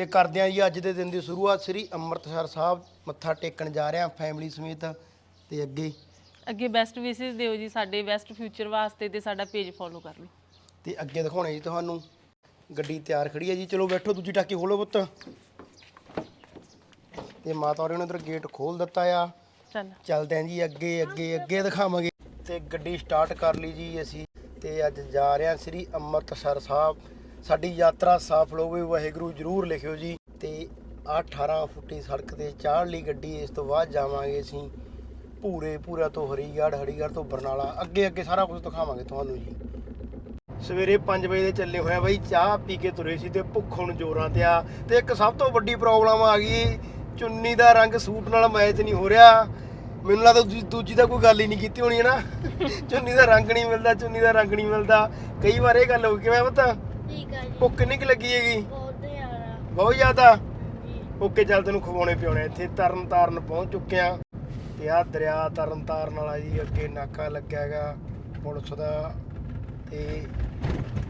ਤੇ ਕਰਦੇ ਆਂ ਜੀ ਅੱਜ ਦੇ ਦਿਨ ਦੀ ਸ਼ੁਰੂਆਤ ਸ੍ਰੀ ਅੰਮ੍ਰਿਤਸਰ ਸਾਹਿਬ ਮੱਥਾ ਟੇਕਣ ਜਾ ਰਹੇ ਆਂ ਫੈਮਿਲੀ ਸਮੇਤ ਤੇ ਅੱਗੇ। ਅੱਗੇ ਬੈਸਟ ਵਿਸ਼ੇਸ ਦਿਓ ਜੀ ਸਾਡੇ ਬੈਸਟ ਫਿਊਚਰ ਵਾਸਤੇ ਤੇ ਸਾਡਾ ਪੇਜ ਫੋਲੋ ਕਰ ਲਓ ਤੇ ਅੱਗੇ ਦਿਖਾਉਣੇ ਜੀ ਤੁਹਾਨੂੰ। ਗੱਡੀ ਤਿਆਰ ਖੜੀ ਹੈ ਜੀ। ਚਲੋ ਬੈਠੋ ਦੂਜੀ ਟਾਕੀ ਖੋਲੋ ਪੁੱਤ। ਤੇ ਮਾਤਾ ਹੋਰਾਂ ਨੇ ਉਧਰ ਗੇਟ ਖੋਲ ਦਿੱਤਾ ਆ। ਚੱਲ। ਚੱਲਦੇ ਆਂ ਜੀ ਅੱਗੇ ਅੱਗੇ ਅੱਗੇ ਦਿਖਾਵਾਂਗੇ। ਤੇ ਗੱਡੀ ਸਟਾਰਟ ਕਰ ਲਈ ਜੀ ਅਸੀਂ। ਤੇ ਅੱਜ ਜਾ ਰਹੇ ਹਾਂ ਸ੍ਰੀ ਅੰਮ੍ਰਿਤਸਰ ਸਾਹਿਬ। ਸਾਡੀ ਯਾਤਰਾ ਸਫਲ ਹੋਵੇ ਵਾਹਿਗੁਰੂ ਜਰੂਰ ਲਿਖਿਓ ਜੀ। ਤੇ ਆਹ 18 ਫੁੱਟੀ ਸੜਕ ਤੇ ਚਾੜ ਲਈ ਗੱਡੀ, ਇਸ ਤੋਂ ਬਾਅਦ ਜਾਵਾਂਗੇ ਅਸੀਂ ਪੂਰੇ, ਪੂਰਾ ਤੋਂ ਹਰੀਗੜ੍ਹ ਹਰੀਗੜ੍ਹ ਤੋਂ ਬਰਨਾਲਾ। ਅੱਗੇ ਅੱਗੇ ਸਾਰਾ ਕੁਝ ਦਿਖਾਵਾਂਗੇ ਤੁਹਾਨੂੰ ਜੀ। ਸਵੇਰੇ 5 ਵਜੇ ਦੇ ਚੱਲੇ ਹੋਇਆ ਬਾਈ, ਚਾਹ ਪੀ ਕੇ ਤੁਰੇ ਸੀ ਤੇ ਭੁੱਖ ਹੁਣ ਜੋਰਾਂ ਤੇ ਆ। ਤੇ ਇੱਕ ਸਭ ਤੋਂ ਵੱਡੀ ਪ੍ਰੋਬਲਮ ਆ ਗਈ, ਚੁੰਨੀ ਦਾ ਰੰਗ ਸੂਟ ਨਾਲ ਮੈਚ ਨਹੀਂ ਹੋ ਰਿਹਾ। ਮੈਨੂੰ ਲੱਗਦਾ ਦੂਜੀ- ਦੂਜੀ ਦਾ ਕੋਈ ਗੱਲ ਹੀ ਨਹੀਂ ਕੀਤੀ ਹੋਣੀ ਹੈ ਨਾ। ਚੁੰਨੀ ਦਾ ਰੰਗ ਨਹੀਂ ਮਿਲਦਾ, ਚੁੰਨੀ ਦਾ ਰੰਗ ਨਹੀਂ ਮਿਲਦਾ। ਕਈ ਵਾਰ ਇਹ ਗੱਲ ਹੋ ਗਈ ਮੈਂ ਪਤਾ? ਠੀਕ ਆ ਜੀ। ਭੁੱਖ ਕਿੰਨੀ ਕੁ ਲੱਗੀ ਹੈਗੀ? ਬਹੁਤ ਜ਼ਿਆਦਾ। ਬਹੁਤ ਜ਼ਿਆਦਾ? ਜੀ ਓਕੇ ਚੱਲ ਤੈਨੂੰ ਖਵਾਉਣੇ ਪਿਉਣੇ। ਇੱਥੇ ਤਰਨ ਤਾਰਨ ਪਹੁੰਚ ਚੁੱਕੇ ਆ। ਤੇ ਆ ਦਰਿਆ ਤਰਨ ਤਾਰਨ ਵਾਲਾ ਜੀ ਅੱਗੇ ਨਾਕਾ ਲੱਗਿਆ ਹੈਗਾ ਪੁਲਿਸ ਦਾ। ਤੇ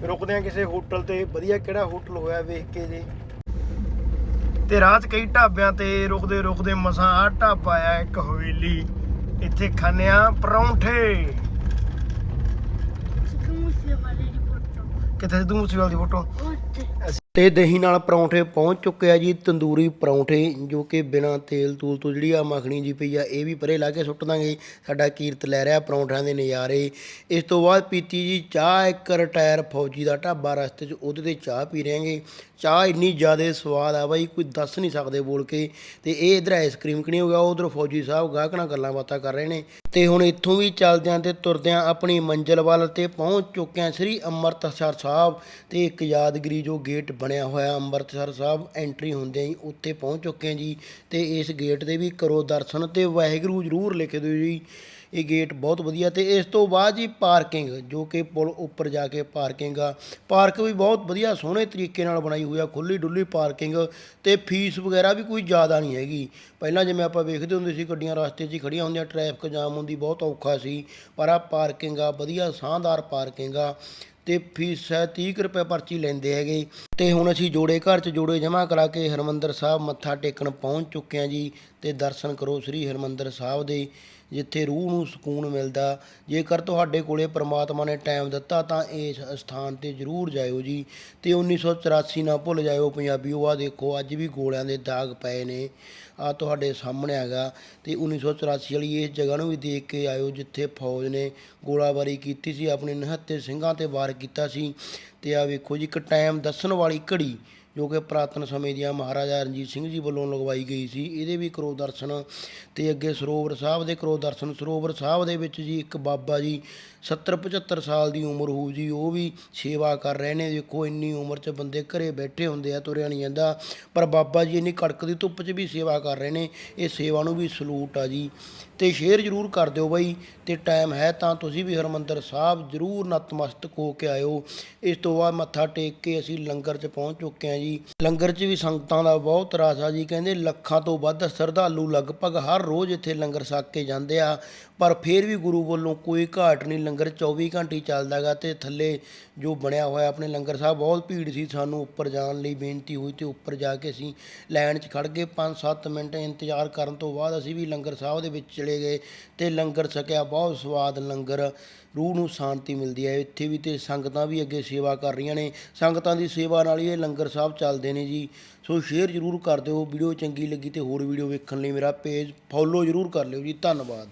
ਰੁਕਦੇ ਆ ਕਿਸੇ ਹੋਟਲ ਤੇ। ਵਧੀਆ ਕਿਹੜਾ ਹੋਟਲ ਹੋਇਆ ਵੇਖ ਕੇ ਜੀ। ਤੇ ਰਾਤ ਕਈ ਢਾਬਿਆਂ ਤੇ ਰੁਕਦੇ ਰੁਕਦੇ ਮਸਾਂ ਆ ਢਾਬਾ ਆਇਆ ਇੱਕ ਹਵੇਲੀ। ਇੱਥੇ ਖਾਂਦੇ ਆ ਪਰੌਂਠੇ। ਸਿੱਧੂ ਮੂਸੇ ਵਾਲੇ ਦੀ ਕਿੱਥੇ ਸਿੱਧੂ ਮੂਸੇਵਾਲ ਦੀ ਫੋਟੋ। ਤੇ ਦਹੀਂ ਨਾਲ ਪਰੌਂਠੇ ਪਹੁੰਚ ਚੁੱਕੇ ਆ ਜੀ ਤੰਦੂਰੀ ਪਰੌਂਠੇ ਜੋ ਕਿ ਬਿਨਾ ਤੇਲ ਤੂਲ ਤੋਂ ਜਿਹੜੀ ਆ ਮੱਖਣੀ ਜੀ ਪਈ ਆ ਇਹ ਵੀ ਪਰੇ ਲਾ ਕੇ ਸੁੱਟ ਦਾਂਗੇ। ਸਾਡਾ ਕੀਰਤ ਲੈ ਰਿਹਾ ਪਰੌਂਠਿਆਂ ਦੇ ਨਜ਼ਾਰੇ। ਇਸ ਤੋਂ ਬਾਅਦ ਪੀਤੀ ਜੀ ਚਾਹ ਇੱਕ ਰਿਟਾਇਰ ਫੌਜੀ ਦਾ ਢਾਬਾ ਰਸਤੇ 'ਚ ਉਹਦੇ ਤੇ ਚਾਹ ਪੀ ਰਹੇਗੇ ਚਾਹ ਇੰਨੀ ਜ਼ਿਆਦਾ ਸਵਾਦ ਆ ਬਾਈ ਕੋਈ ਦੱਸ ਨਹੀਂ ਸਕਦੇ ਬੋਲ ਕੇ। ਤੇ ਇਹ ਇਧਰ ਆਈਸਕ੍ਰੀਮ ਕਣੀ ਹੋ ਗਿਆ ਉਧਰ ਫੌਜੀ ਸਾਹਿਬ ਗਾਹਕ ਨਾਲ ਗੱਲਾਂ ਬਾਤਾਂ ਕਰ ਰਹੇ ਨੇ। ਤੇ ਹੁਣ ਇੱਥੋਂ ਵੀ ਚੱਲਦਿਆਂ ਤੇ ਤੁਰਦਿਆਂ ਆਪਣੀ ਮੰਜ਼ਿਲ ਵੱਲ ਤੇ ਪਹੁੰਚ ਚੁੱਕੇ ਹਾਂ ਸ੍ਰੀ ਅੰਮ੍ਰਿਤਸਰ ਸਾਹਿਬ ਤੇ ਇੱਕ ਯਾਦਗਰੀ ਜੋ ਗੇਟ ਬਣਿਆ ਹੋਇਆ ਅੰਮ੍ਰਿਤਸਰ ਸਾਹਿਬ ਐਂਟਰੀ ਹੁੰਦਿਆਂ ਹੀ ਉੱਥੇ ਪਹੁੰਚ ਚੁੱਕੇ ਹਾਂ ਜੀ ਤੇ ਇਸ ਗੇਟ ਦੇ ਵੀ ਕਰੋ ਦਰਸ਼ਨ ਤੇ ਵਾਹਿਗੁਰੂ ਜ਼ਰੂਰ ਲਿਖ ਦਿਓ ਜੀ। ਇਹ ਗੇਟ ਬਹੁਤ ਵਧੀਆ ਤੇ ਇਸ ਤੋਂ ਬਾਅਦ ਜੀ ਪਾਰਕਿੰਗ, ਜੋ ਕਿ ਪੁਲ ਉੱਪਰ ਜਾ ਕੇ ਪਾਰਕਿੰਗ ਆ। ਪਾਰਕ ਵੀ ਬਹੁਤ ਵਧੀਆ ਸੋਹਣੇ ਤਰੀਕੇ ਨਾਲ ਬਣਾਈ ਹੋਈ ਆ ਖੁੱਲੀ ਡੁੱਲੀ ਪਾਰਕਿੰਗ ਤੇ ਫੀਸ ਵਗੈਰਾ ਵੀ ਕੋਈ ਜ਼ਿਆਦਾ ਨਹੀਂ ਹੈਗੀ। ਪਹਿਲਾਂ ਜਿਵੇਂ ਆਪਾਂ ਵੇਖਦੇ ਹੁੰਦੇ ਸੀ ਗੱਡੀਆਂ ਰਸਤੇ 'ਚ ਹੀ ਖੜੀਆਂ ਹੁੰਦੀਆਂ, ਟ੍ਰੈਫਿਕ ਜਾਮ ਹੁੰਦੀ ਬਹੁਤ ਔਖਾ ਸੀ, ਪਰ ਆ ਪਾਰਕਿੰਗ ਆ, ਵਧੀਆ ਸ਼ਾਨਦਾਰ ਪਾਰਕਿੰਗ ਆ ਤੇ ਫੀਸ ਹੈ 30 ਕੁ ਰੁਪਏ ਪਰਚੀ ਲੈਂਦੇ ਹੈਗੇ। ਤੇ ਹੁਣ ਅਸੀਂ ਜੋੜੇ ਘਰ 'ਚ ਜੋੜੇ ਜਮ੍ਹਾਂ ਕਰਾ ਕੇ ਹਰਮੰਦਰ ਸਾਹਿਬ ਮੱਥਾ ਟੇਕਣ ਪਹੁੰਚ ਚੁੱਕੇ ਹਾਂ ਜੀ ਤੇ ਦਰਸ਼ਨ ਕਰੋ ਸ੍ਰੀ ਹਰਮੰਦਰ ਸਾਹਿਬ ਦੇ। ਜਿੱਥੇ ਰੂਹ ਨੂੰ ਸਕੂਨ ਮਿਲਦਾ। ਜੇਕਰ ਤੁਹਾਡੇ ਕੋਲੇ ਪ੍ਰਮਾਤਮਾ ਨੇ ਟਾਈਮ ਦਿੱਤਾ, ਤਾਂ ਇਸ ਸਥਾਨ ਤੇ ਜ਼ਰੂਰ ਜਾਇਓ ਜੀ। ਤੇ 1984 ਨਾ ਭੁੱਲ ਜਾਇਓ, ਪੰਜਾਬੀਓ ਆ ਦੇਖੋ, ਅੱਜ ਵੀ ਗੋਲਿਆਂ ਦੇ ਦਾਗ ਪਏ ਨੇ। ਆ ਤੁਹਾਡੇ ਸਾਹਮਣੇ ਹੈਗਾ। ਤੇ 1984 ਵਾਲੀ ਇਸ ਜਗ੍ਹਾ ਨੂੰ ਵੀ ਦੇਖ ਕੇ ਆਇਓ, ਜਿੱਥੇ ਫੌਜ ਨੇ ਗੋਲਾਬਾਰੀ ਕੀਤੀ ਸੀ, ਆਪਣੇ ਨਿਹੱਥੇ ਸਿੰਘਾਂ ਤੇ ਵਾਰ ਕੀਤਾ ਸੀ। ਤੇ ਆ ਵੇਖੋ ਜੀ, ਇੱਕ ਟਾਈਮ ਦੱਸਣ ਵਾਲੀ ਘੜੀ ਜੋ ਕਿ ਪੁਰਾਤਨ ਸਮੇਂ ਦੀਆਂ ਮਹਾਰਾਜਾ ਰਣਜੀਤ ਸਿੰਘ ਜੀ ਵੱਲੋਂ ਲਗਵਾਈ ਗਈ ਸੀ, ਇਹਦੇ ਵੀ ਕਰੋ ਦਰਸ਼ਨ ਤੇ ਅੱਗੇ ਸਰੋਵਰ ਸਾਹਿਬ ਦੇ ਕਰੋ ਦਰਸ਼ਨ। ਸਰੋਵਰ ਸਾਹਿਬ ਦੇ ਵਿੱਚ ਜੀ ਇੱਕ ਬਾਬਾ ਜੀ 70 75 ਸਾਲ ਦੀ ਉਮਰ ਹੋਊ ਜੀ, ਉਹ ਵੀ ਸੇਵਾ ਕਰ ਰਹੇ ਨੇ। ਦੇਖੋ ਇੰਨੀ ਉਮਰ 'ਚ ਬੰਦੇ ਘਰੇ ਬੈਠੇ ਹੁੰਦੇ ਆ, ਤੁਰਿਆ ਨਹੀਂ ਜਾਂਦਾ। ਪਰ ਬਾਬਾ ਜੀ ਇੰਨੀ ਕੜਕ ਦੀ ਧੁੱਪ 'ਚ ਵੀ ਸੇਵਾ ਕਰ ਰਹੇ ਨੇ, ਇਹ ਸੇਵਾ ਨੂੰ ਵੀ ਸਲੂਟ ਆ ਜੀ। ਤੇ ਸ਼ੇਅਰ ਜ਼ਰੂਰ ਕਰ ਦਿਓ ਬਾਈ, ਤੇ ਟਾਈਮ ਹੈ ਤਾਂ ਤੁਸੀਂ ਵੀ ਹਰਮੰਦਰ ਸਾਹਿਬ ਜ਼ਰੂਰ ਨਤਮਸਤਕ ਹੋ ਕੇ ਆਇਓ। ਇਸ ਤੋਂ ਬਾਅਦ ਮੱਥਾ ਟੇਕ ਕੇ ਅਸੀਂ ਲੰਗਰ 'ਚ ਪਹੁੰਚ ਚੁੱਕੇ ਹਾਂ ਜੀ। ਲੰਗਰ 'ਚ ਵੀ ਸੰਗਤਾਂ ਦਾ ਬਹੁਤ ਰਾਸ ਆ ਜੀ। ਕਹਿੰਦੇ ਲੱਖਾਂ ਤੋਂ ਵੱਧ ਸ਼ਰਧਾਲੂ ਲਗਭਗ ਹਰ ਰੋਜ਼ ਇੱਥੇ ਲੰਗਰ ਛਕ ਕੇ ਜਾਂਦੇ ਆ। ਪਰ ਫਿਰ ਵੀ ਗੁਰੂ ਵੱਲੋਂ ਕੋਈ ਘਾਟ ਨਹੀਂ, ਲੰਗਰ 24 ਘੰਟੇ ਹੀ ਚੱਲਦਾਗਾ ਤੇ ਥੱਲੇ ਜੋ ਬਣਿਆ ਹੋਇਆ ਆਪਣੇ ਲੰਗਰ ਸਾਹਿਬ ਬਹੁਤ ਭੀੜ ਸੀ। ਸਾਨੂੰ ਉੱਪਰ ਜਾਣ ਲਈ ਬੇਨਤੀ ਹੋਈ ਤੇ ਉੱਪਰ ਜਾ ਕੇ ਅਸੀਂ ਲਾਈਨ 'ਚ ਖੜ ਗਏ। 5-7 ਮਿੰਟ ਇੰਤਜ਼ਾਰ ਕਰਨ ਤੋਂ ਬਾਅਦ ਅਸੀਂ ਵੀ ਲੰਗਰ ਸਾਹਿਬ ਦੇ ਵਿੱਚ ਚਲੇ ਗਏ ਤੇ ਲੰਗਰ ਛਕਿਆ। ਬਹੁਤ ਸਵਾਦ ਲੰਗਰ, ਰੂਹ ਨੂੰ ਸ਼ਾਂਤੀ ਮਿਲਦੀ ਹੈ। ਇੱਥੇ ਵੀ ਤੇ ਸੰਗਤਾਂ ਵੀ ਅੱਗੇ ਸੇਵਾ ਕਰ ਰਹੀਆਂ ਨੇ। ਸੰਗਤਾਂ ਦੀ ਸੇਵਾ ਨਾਲ ਹੀ ਇਹ ਲੰਗਰ ਸਾਹਿਬ ਸਾਹਿਬ ਚੱਲਦੇ ਨੇ ਜੀ। ਸੋ ਸ਼ੇਅਰ ਜ਼ਰੂਰ ਕਰ ਦਿਓ। ਵੀਡੀਓ ਚੰਗੀ ਲੱਗੀ ਤੇ ਹੋਰ ਵੀਡੀਓ ਵੇਖਣ ਲਈ ਮੇਰਾ ਪੇਜ ਫੋਲੋ ਜ਼ਰੂਰ ਕਰ ਲਿਓ ਜੀ। ਧੰਨਵਾਦ।